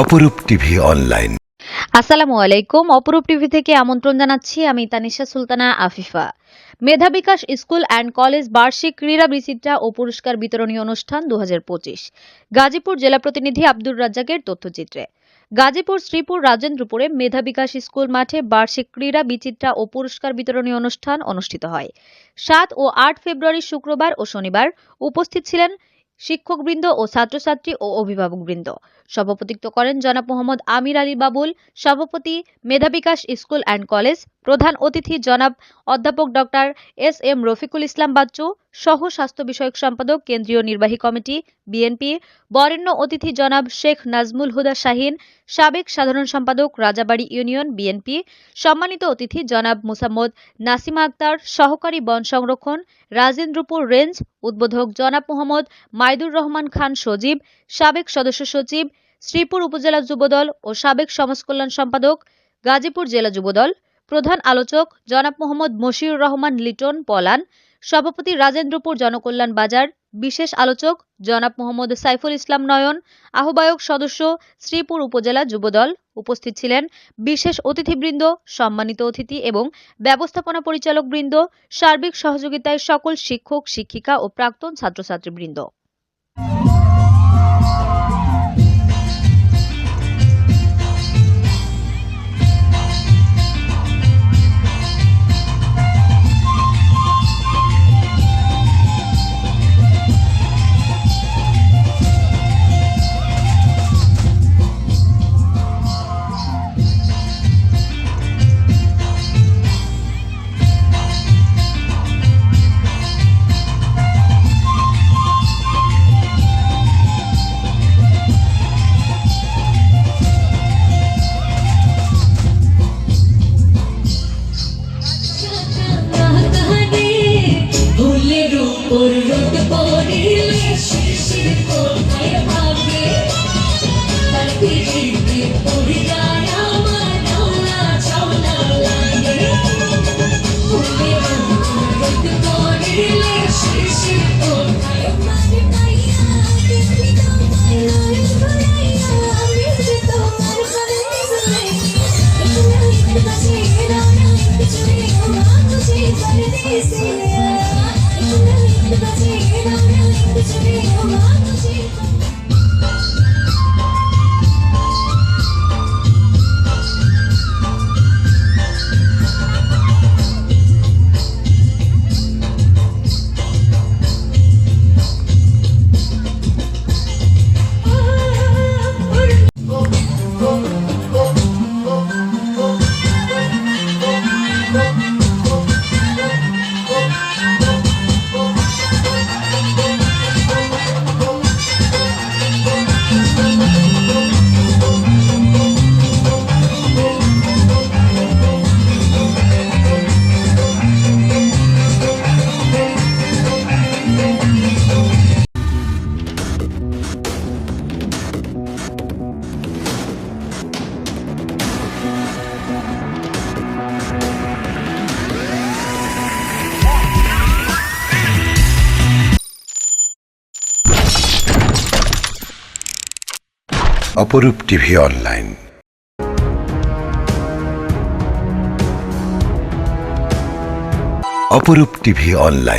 অপরূপ TV online. আসসালামু আলাইকুম। অপরূপ টিভি থেকে আমন্ত্রণ জানাচ্ছি আমি Tanisha Sultana Afifa. Medha Bikash school and college বার্ষিক ক্রীড়া বিচিত্রা ও পুরস্কার বিতরণী অনুষ্ঠান দু গাজীপুর জেলা প্রতিনিধি আব্দুর রাজ্জাকের তথ্যচিত্রে। গাজীপুর শ্রীপুর রাজেন্দ্রপুরে মেধা বিকাশ স্কুল মাঠে বার্ষিক ক্রীড়া বিচিত্রা ও পুরস্কার বিতরণী অনুষ্ঠান অনুষ্ঠিত হয়। সাত ও আট ফেব্রুয়ারি শুক্রবার ও শনিবার উপস্থিত ছিলেন শিক্ষকবৃন্দ ও ছাত্রছাত্রী ও অভিভাবকবৃন্দ। সভাপতিত্ব করেন জনাব মোহাম্মদ আমির আলী বাবুল, সভাপতি Medha Bikash school and college, প্রধান অতিথি জনাব অধ্যাপক doctor S M Rafiqul Islam Bachchu, সহ স্বাস্থ্য বিষয়ক সম্পাদক, কেন্দ্রীয় নির্বাহী কমিটি, বিএনপি, বরেণ্য অতিথি জনাব শেখ নাজমুল হুদা শাহিন, সাবেক সাধারণ সম্পাদক রাজাবাড়ী ইউনিয়ন, বিএনপি, সম্মানিত অতিথি জনাব মুসাম্মদ নাসিমা আক্তার, সহকারী বন সংরক্ষণ, রাজেন্দ্রপুর রেঞ্জ, উদ্বোধক জনাব মোহাম্মদ মাইদুর রহমান খান সজীব, সাবেক সদস্য সচিব শ্রীপুর উপজেলা যুবদল ও সাবেক সমাজকল্যাণ সম্পাদক গাজীপুর জেলা যুবদল, প্রধান আলোচক জনাব মোহাম্মদ মশিউর রহমান লিটন পলান, সভাপতি রাজেন্দ্রপুর জনকল্যাণ বাজার, বিশেষ আলোচক জনাব মোহাম্মদ সাইফুল ইসলাম নয়ন, আহ্বায়ক সদস্য শ্রীপুর উপজেলা যুবদল উপস্থিত ছিলেন। বিশেষ অতিথিবৃন্দ, সম্মানিত অতিথি এবং ব্যবস্থাপনা পরিচালক বৃন্দ সার্বিক সহযোগিতায় সকল শিক্ষক, শিক্ষিকা ও প্রাক্তন ছাত্রছাত্রীবৃন্দ। রোদ পড়িলে একটু কাছে Aparup TV online. Aparup TV online.